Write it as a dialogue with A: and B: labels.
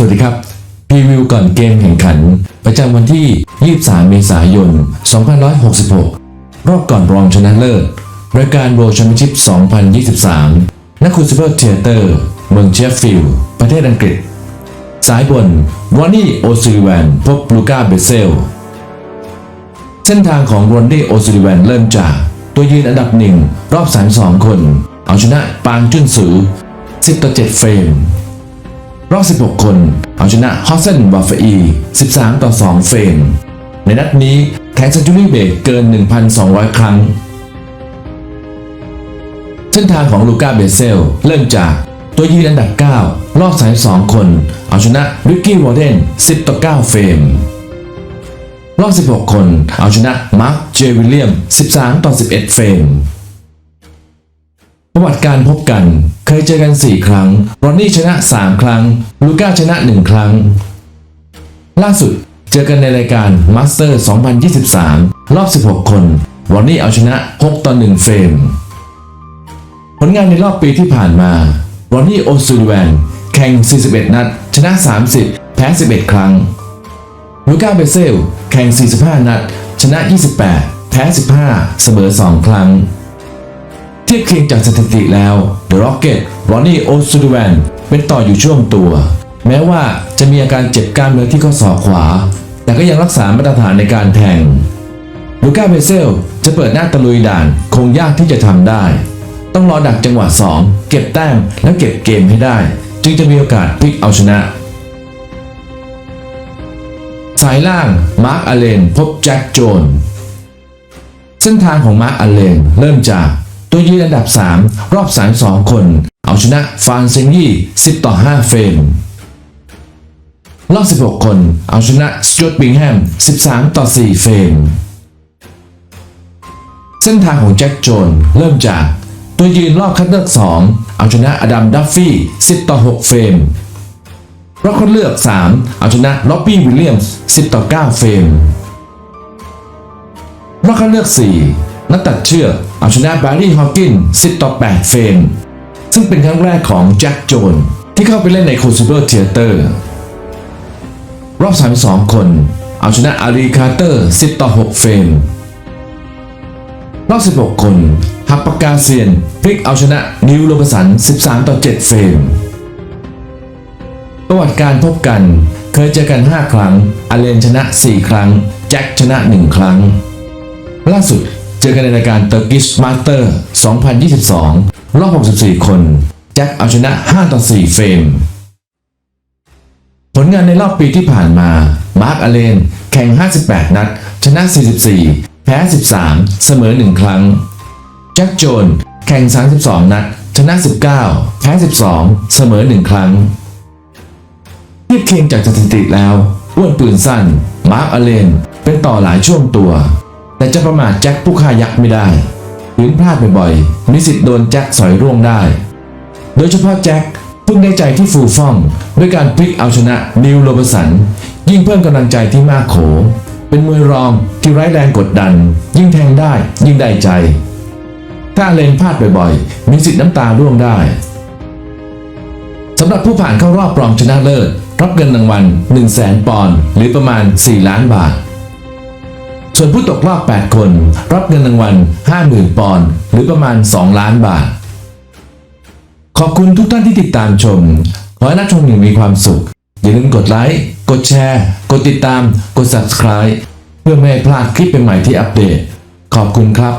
A: สวัสดีครับพรีวิวก่อนเกมแข่งขัน ประจำวันที่ 23 เมษายน 2566 รอบก่อนรองชนะเลิศรายการ World Championship 2023นักคูซิเบอร์เทเตอร์เมืองเชฟฟิลด์ประเทศอังกฤษ สายบนรอนนี่โอซิลิแวนพบลูก้าเบเซล เส้นทางของรอนนี่โอซิลิแวนเริ่มจาก ตัวยืนอันดับหนึ่งรอบ 32 คน เอาชนะปางจุนสือ 10 ต่อ 7 เฟรม รอบ 16 คน เอาชนะฮอสเซนวาฟอี 13 ต่อ 2 เฟรม ในนัดนี้แข่งเซนจูรี่เบรกเกิน 1,200 ครั้ง เส้นทางของลูก้าเบเซล เริ่มจากตัวยืนอันดับ 9 รอบ32คน เอาชนะริกกี้วอร์เดน 10 ต่อ 9 เฟรม รอบ 16 คน เอาชนะมาร์ค เจวิลเลียม 13 ต่อ 11 เฟรม ประวัติการพบกัน เคยเจอกัน 4 ครั้ง รอนนี่ชนะ 3 ครั้ง ลูก้าชนะ 1 ครั้ง ล่าสุดเจอกันในรายการมาสเตอร์ 2023 รอบ 16 คน รอนนี่เอาชนะ 6 ต่อ 1 เฟรม ผลงานในรอบปีที่ผ่านมา รอนนี่โอซูลแวนแข่ง 41 นัด ชนะ 30 แพ้ 11 ครั้ง ลูก้าเบเซล แข่ง 45 นัด ชนะ 28 แพ้ 15 เสมอ 2 ครั้ง เทียบเคียงจากสถิติแล้ว The Rocket รอนนี่โอซูลิแวนเป็นต่ออยู่ช่วงตัว แม้ว่าจะมีอาการเจ็บกล้ามเนื้อที่ข้อศอกขวา แต่ก็ยังรักษามาตรฐานในการแทงลูก้าเบเซลจะเปิดหน้าตะลุยด่านคงยากที่จะทำได้ ต้องรอดักจังหวะ 2 เก็บแต้มแล้วเก็บเกมให้ได้ จึงจะมีโอกาสพลิกเอาชนะ สายล่างมาร์คอเลนพบแจ็คโจนเส้นทางของมาร์คอเลนเริ่มจาก ตัวยืนอันดับ 3 รอบ 32 คน เอาชนะฟานเซงยี่ 10 ต่อ 5 เฟรม รอบ 16 คน เอาชนะสจวตบิงแฮม 13 ต่อ 4 เฟรม เส้นทางของแจ็คโจนเริ่มจาก ตัวยืนรอบคัดเลือก 2 เอาชนะอดัมดัฟฟี่ 10 ต่อ 6 เฟรมรอบคัดเลือก 3 เอาชนะล็อบบี้วิลเลียมส์ 10 ต่อ 9 เฟรมรอบคัดเลือก 4 นักตัดเชือกเอาชนะบาร์รี่ฮอว์กิน10 ต่อ 8 เฟรม ซึ่งเป็นครั้งแรกของแจ็คโจนที่เข้าไปเล่นใน Crucible Theater รอบ 32 คน เอาชนะอารีคาร์เตอร์ 10 ต่อ 6 เฟรม รอบ 16 คนฮับปากาเซียนพลิกเอาชนะนิวโรบสัน 13 ต่อ 7 เฟรม ประวัติการพบกันเคยเจอกัน 5 ครั้ง อเลนชนะ 4 ครั้ง แจ็คชนะ 1 ครั้ง ล่าสุด เจอกันในรายการ Turkish Master 2022 รอบ 64 คน แจ็คเอาชนะ 5 ต่อ 4 เฟรม ผลงานในรอบปีที่ผ่านมา มาร์คอเลน แข่ง 58 นัด ชนะ 44 แพ้ 13 เสมอ 1 ครั้ง แจ็คโจน แข่ง 32 นัด ชนะ 19 แพ้ 12 เสมอ 1 ครั้งเทียบเคียงจากสถิติแล้วอ้วนปืนสั้น มาร์คอเลน เป็นต่อหลายช่วงตัว แต่จะประมาทแจ็คผู้ฆ่ายักษ์ไม่ได้หืนพลาดบ่อยๆมีสิทธิ์โดนแจ็คสอยร่วงได้ โดยเฉพาะแจ็คเพิ่งได้ใจที่ฟูฟ่อง ด้วยการพลิกเอาชนะนิวโรบสัน ยิ่งเพิ่มกำลังใจที่มากโข เป็นมวยรองที่ไร้แรงกดดัน ยิ่งแทงได้ยิ่งได้ใจ ถ้าเลนพลาดบ่อยๆ มีสิทธิ์น้ำตาร่วงได้สำหรับผู้ผ่านเข้ารอบรองชนะเลิศรับเงินรางวัล1 0 0 0 0แสนปอนด์หรือประมาณ 4 ล้านบาท ส่วนผู้ตกรอบ 8 คน รับเงินรางวัล 50,000 ปอนด์หรือประมาณ 2 ล้านบาท ขอบคุณทุกท่านที่ติดตามชม ขอให้นักชมอย่างมีความสุข อย่าลืมกดไลค์ กดแชร์ กดติดตาม กด subscribe เพื่อไม่ให้พลาดคลิปใหม่ๆที่อัปเดต ขอบคุณครับ